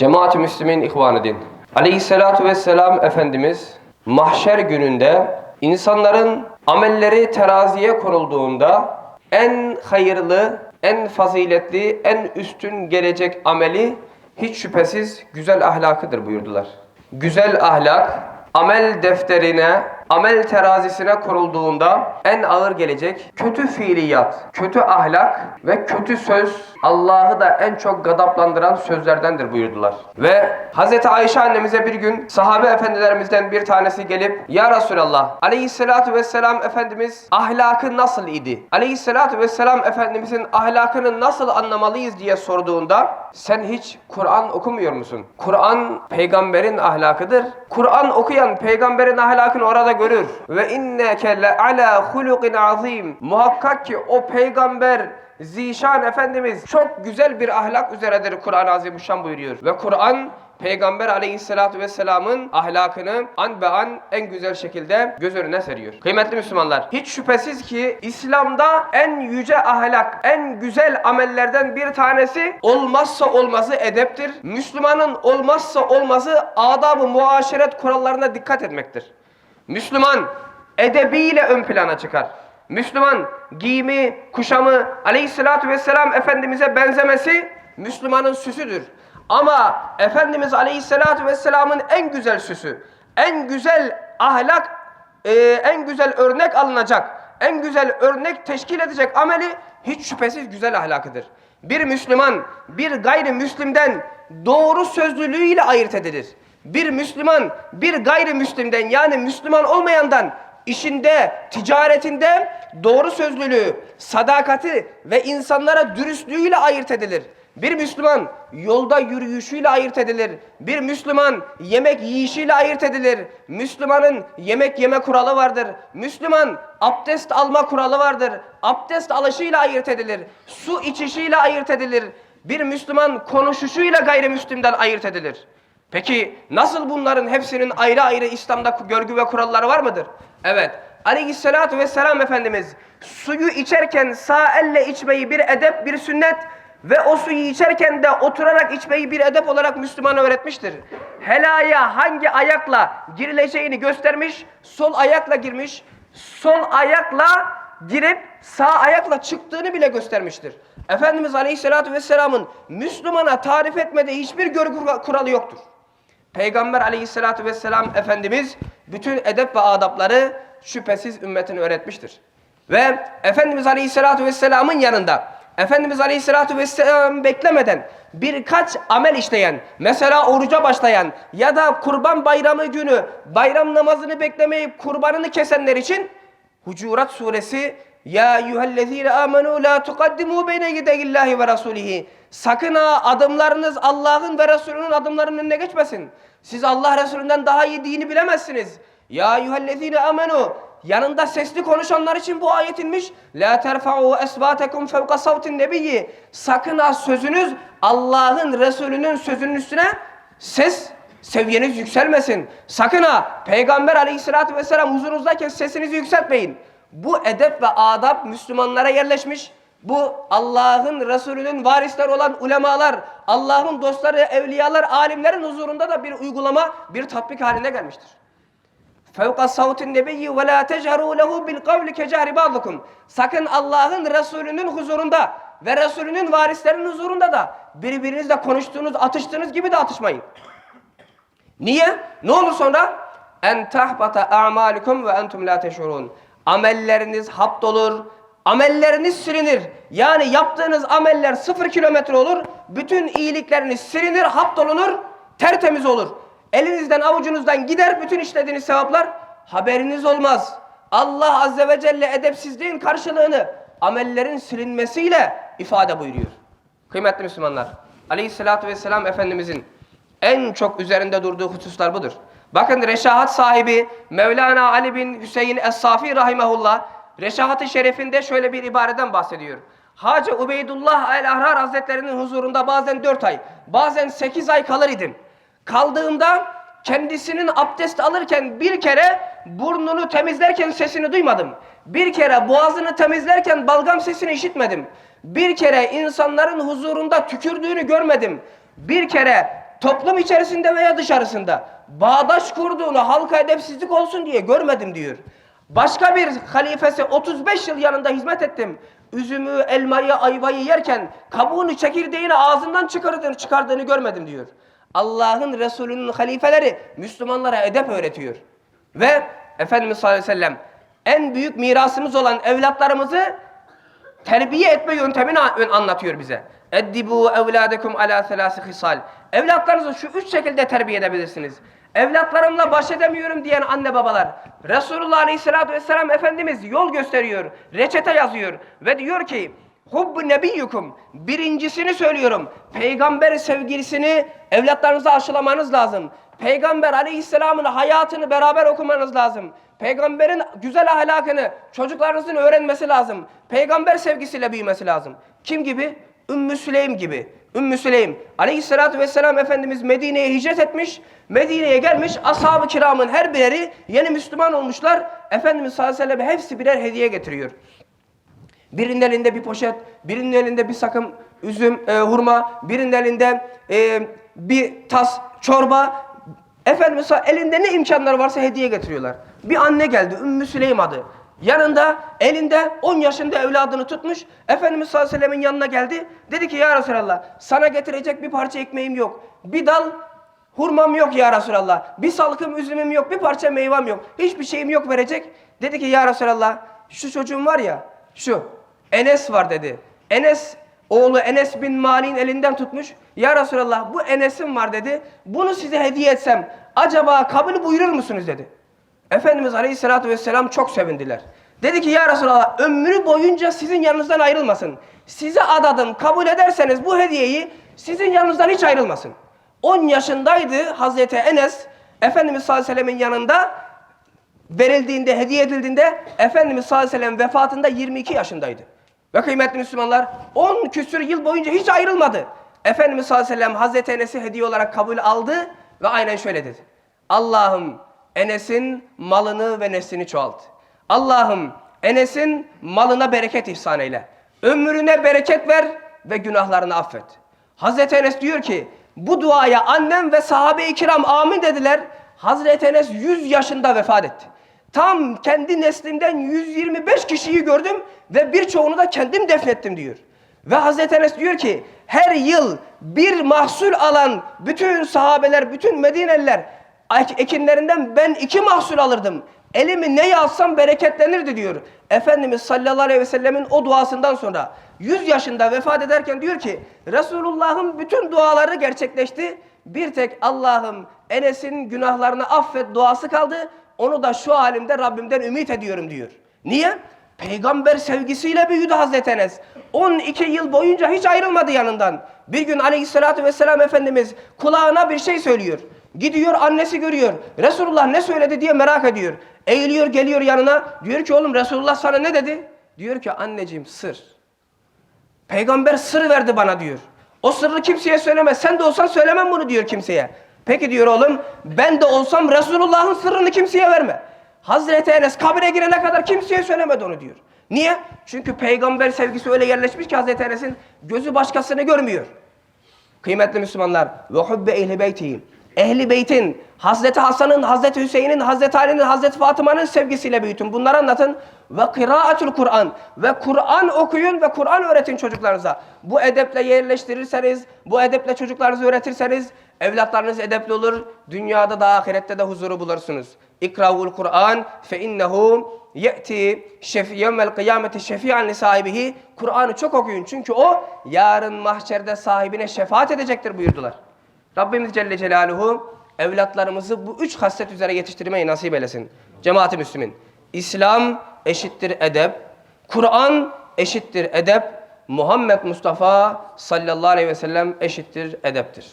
Cemaat-i Müslümin ihvanı din. Aleyhissalatu vesselam Efendimiz mahşer gününde insanların amelleri teraziye konulduğunda en hayırlı, en faziletli, en üstün gelecek ameli hiç şüphesiz güzel ahlakıdır buyurdular. Güzel ahlak amel defterine, amel terazisine kurulduğunda en ağır gelecek kötü fiiliyat, kötü ahlak ve kötü söz Allah'ı da en çok gadaplandıran sözlerdendir buyurdular. Ve Hz. Ayşe annemize bir gün sahabe efendilerimizden bir tanesi gelip Ya Resulallah aleyhissalatu vesselam Efendimiz ahlakı nasıl idi? Aleyhissalatu vesselam Efendimizin ahlakını nasıl anlamalıyız diye sorduğunda sen hiç Kur'an okumuyor musun? Kur'an peygamberin ahlakıdır. Kur'an okuyan peygamberin ahlakını orada görür. Ve inneke le ala hulukin azim. Muhakkak ki o peygamber Zişan Efendimiz çok güzel bir ahlak üzeredir Kur'an-ı Azimuşşan buyuruyor. Ve Kur'an Peygamber aleyhissalatu vesselamın ahlakını an be an en güzel şekilde göz önüne seriyor. Kıymetli Müslümanlar, hiç şüphesiz ki İslam'da en yüce ahlak, en güzel amellerden bir tanesi olmazsa olmazı edeptir. Müslümanın olmazsa olmazı adab-ı muaşeret kurallarına dikkat etmektir. Müslüman edebiyle ön plana çıkar. Müslüman giyimi, kuşamı, aleyhissalatü vesselam Efendimiz'e benzemesi Müslümanın süsüdür. Ama Efendimiz aleyhissalatü vesselamın en güzel süsü, en güzel ahlak, e, en güzel örnek alınacak, en güzel örnek teşkil edecek ameli hiç şüphesiz güzel ahlakıdır. Bir Müslüman bir gayrimüslimden doğru sözlülüğüyle ayırt edilir. Bir Müslüman bir gayrimüslimden yani Müslüman olmayandan işinde, ticaretinde doğru sözlülüğü, sadakati ve insanlara dürüstlüğüyle ayırt edilir. Bir Müslüman yolda yürüyüşüyle ayırt edilir. Bir Müslüman yemek yiyişiyle ayırt edilir. Müslümanın yemek yeme kuralı vardır. Müslüman abdest alma kuralı vardır. Abdest alışıyla ayırt edilir. Su içişiyle ayırt edilir. Bir Müslüman konuşuşuyla gayrimüslimden ayırt edilir. Peki nasıl bunların hepsinin ayrı ayrı İslam'da görgü ve kuralları var mıdır? Evet. Aleyhissalatu vesselam Efendimiz suyu içerken sağ elle içmeyi bir edep, bir sünnet ve o suyu içerken de oturarak içmeyi bir edep olarak Müslümana öğretmiştir. Helaya hangi ayakla girileceğini göstermiş, sol ayakla girmiş, sol ayakla girip sağ ayakla çıktığını bile göstermiştir. Efendimiz Aleyhisselatü Vesselam'ın Müslümana tarif etmediği hiçbir görgü kuralı yoktur. Peygamber aleyhissalatü vesselam Efendimiz bütün edep ve adapları şüphesiz ümmetine öğretmiştir. Ve Efendimiz aleyhissalatü vesselamın yanında Efendimiz aleyhissalatü vesselam beklemeden birkaç amel işleyen, mesela oruca başlayan ya da kurban bayramı günü bayram namazını beklemeyip kurbanını kesenler için Hucurat suresi ya eyyühellezine amenu la tukaddimu beyne gideyillahi ve rasulihi. Sakın ha adımlarınız Allah'ın ve Resulünün adımlarının önüne geçmesin. Siz Allah Resulünden daha iyi dini bilemezsiniz. Ya eyyühellezine amenu yanında sesli konuşanlar için bu ayet inmiş. La terfa'u esvatekum fevka savtin nebiyyi. Sakın ha sözünüz Allah'ın Resulünün sözünün üstüne ses seviyeniz yükselmesin. Sakın ha Peygamber aleyhissalatü vesselam huzurunuzdayken sesinizi yükseltmeyin. Bu edep ve adab Müslümanlara yerleşmiş. Bu Allah'ın Resulünün varisleri olan ulemalar, Allah'ın dostları, evliyalar, alimlerin huzurunda da bir uygulama, bir tatbik haline gelmiştir. Fevka savtin nebiyyi ve la techeru lehu bil kavli kecehri ba'dukum. Sakın Allah'ın Resulünün huzurunda ve Resulünün varislerinin huzurunda da birbirinizle konuştuğunuz, atıştığınız gibi de atışmayın. Niye? Ne olur sonra? En tahbata a'malukum ve entum la. Amelleriniz hapdolur, amelleriniz silinir. Yani yaptığınız ameller sıfır kilometre olur. Bütün iyilikleriniz silinir, hapdolunur, tertemiz olur. Elinizden avucunuzdan gider bütün işlediğiniz sevaplar. Haberiniz olmaz. Allah Azze ve Celle edepsizliğin karşılığını amellerin silinmesiyle ifade buyuruyor. Kıymetli Müslümanlar, Aleyhisselatü Vesselam Efendimizin en çok üzerinde durduğu hususlar budur. Bakın reşahat sahibi Mevlana Ali bin Hüseyin Es-Safi Rahimahullah Reşahat-ı Şerif'inde şöyle bir ibareden bahsediyor. Hacı Ubeydullah el-Ahrar Hazretlerinin huzurunda bazen dört ay, bazen sekiz ay kalır idim. Kaldığımda kendisinin abdest alırken bir kere burnunu temizlerken sesini duymadım. Bir kere boğazını temizlerken balgam sesini işitmedim. Bir kere insanların huzurunda tükürdüğünü görmedim. Bir kere toplum içerisinde veya dışarısında bağdaş kurduğunu halka edepsizlik olsun diye görmedim diyor. Başka bir halifesi 35 yıl yanında hizmet ettim. Üzümü, elmayı, ayvayı yerken kabuğunu, çekirdeğini ağzından çıkardığını, çıkardığını görmedim diyor. Allah'ın Resulü'nün halifeleri Müslümanlara edep öğretiyor. Ve Efendimiz sallallahu aleyhi ve sellem en büyük mirasımız olan evlatlarımızı terbiye etme yöntemini an- anlatıyor bize. Eddibu evladekum ala selasi hisal. Evlatlarınızı şu üç şekilde terbiye edebilirsiniz. Evlatlarımla baş edemiyorum diyen anne babalar. Resulullah aleyhissalatü vesselam Efendimiz yol gösteriyor, reçete yazıyor ve diyor ki Hubbu nebiyyukum. Birincisini söylüyorum. Peygamber sevgilisini evlatlarınıza aşılamanız lazım. Peygamber aleyhisselamın hayatını beraber okumanız lazım. Peygamberin güzel ahlakını çocuklarınızın öğrenmesi lazım. Peygamber sevgisiyle büyümesi lazım. Kim gibi? Ümmü Süleym gibi. Ümmü Süleym aleyhissalatü vesselam Efendimiz Medine'ye hicret etmiş. Medine'ye gelmiş. Ashab-ı kiramın her biri yeni Müslüman olmuşlar. Efendimiz sallallahu aleyhi ve sellem hepsi birer hediye getiriyor. Birinin elinde bir poşet, birinin elinde bir sakım üzüm, e, hurma, birinin elinde e, bir tas çorba. Efendimiz elinde ne imkanları varsa hediye getiriyorlar. Bir anne geldi, Ümmü Süleym adı. Yanında, elinde 10 yaşında evladını tutmuş. Efendimiz sallallahu aleyhi ve sellemin yanına geldi. Dedi ki ya Resulallah sana getirecek bir parça ekmeğim yok. Bir dal hurmam yok ya Resulallah. Bir salkım üzümüm yok, bir parça meyvem yok. Hiçbir şeyim yok verecek. Dedi ki ya Resulallah şu çocuğum var ya, şu Enes var dedi. Enes oğlu Enes bin Malik'in elinden tutmuş. Ya Resulallah bu Enes'im var dedi. Bunu size hediye etsem acaba kabul buyurur musunuz dedi. Efendimiz Aleyhisselatü Vesselam çok sevindiler. Dedi ki ya Resulallah ömrü boyunca sizin yanınızdan ayrılmasın. Size adadım kabul ederseniz bu hediyeyi sizin yanınızdan hiç ayrılmasın. 10 yaşındaydı Hazreti Enes Efendimiz sallallahu aleyhi ve sellemin yanında verildiğinde, hediye edildiğinde Efendimiz sallallahu aleyhi ve sellem vefatında 22 yaşındaydı. Ve kıymetli Müslümanlar 10 küsür yıl boyunca hiç ayrılmadı. Efendimiz sallallahu aleyhi ve sellem Hazreti Enes'i hediye olarak kabul aldı ve aynen şöyle dedi. Allah'ım Enes'in malını ve neslini çoğalt. Allah'ım Enes'in malına bereket ihsan eyle. Ömrüne bereket ver ve günahlarını affet. Hazreti Enes diyor ki bu duaya annem ve sahabe-i kiram amin dediler. Hazreti Enes 100 yaşında vefat etti. Tam kendi neslimden 125 kişiyi gördüm ve birçoğunu da kendim defnettim diyor. Ve Hazreti Enes diyor ki her yıl bir mahsul alan bütün sahabeler, bütün Medineliler ekinlerinden ben iki mahsul alırdım. Elimi neye alsam bereketlenirdi diyor. Efendimiz sallallahu aleyhi ve sellemin o duasından sonra 100 yaşında vefat ederken diyor ki Resulullah'ın bütün duaları gerçekleşti. Bir tek Allah'ım Enes'in günahlarını affet duası kaldı. Onu da şu halimde Rabbimden ümit ediyorum diyor. Niye? Peygamber sevgisiyle büyüdü Hazreti Enes. 12 yıl boyunca hiç ayrılmadı yanından. Bir gün aleyhissalatü vesselam Efendimiz kulağına bir şey söylüyor. Gidiyor annesi görüyor. Resulullah ne söyledi diye merak ediyor. Eğiliyor geliyor yanına. Diyor ki oğlum Resulullah sana ne dedi? Diyor ki anneciğim sır. Peygamber sır verdi bana diyor. O sırrı kimseye söyleme. Sen de olsan söylemem bunu diyor kimseye. Peki diyor oğlum ben de olsam Resulullah'ın sırrını kimseye verme. Hazreti Enes kabire girene kadar kimseye söylemedi onu diyor. Niye? Çünkü peygamber sevgisi öyle yerleşmiş ki Hazreti Enes'in gözü başkasını görmüyor. Kıymetli Müslümanlar ve hubbe ehli. Ehli beytin, Hazreti Hasan'ın, Hazreti Hüseyin'in, Hazreti Ali'nin, Hazreti Fatıma'nın sevgisiyle büyütün. Bunları anlatın. Ve kıraatul Kur'an. Ve Kur'an okuyun ve Kur'an öğretin çocuklarınıza. Bu edeple yerleştirirseniz, bu edeple çocuklarınızı öğretirseniz evlatlarınız edepli olur. Dünyada da ahirette de huzuru bulursunuz. İkravul Kur'an fe innehu ye'ti yevmel kıyameti şefi'an li sahibihi. Kur'an'ı çok okuyun çünkü o yarın mahşerde sahibine şefaat edecektir buyurdular. Rabbimiz Celle Celaluhu evlatlarımızı bu üç haslet üzere yetiştirmeyi nasip eylesin. Cemaati Müslümin. İslam eşittir edep. Kur'an eşittir edep. Muhammed Mustafa sallallahu aleyhi ve sellem eşittir edeptir.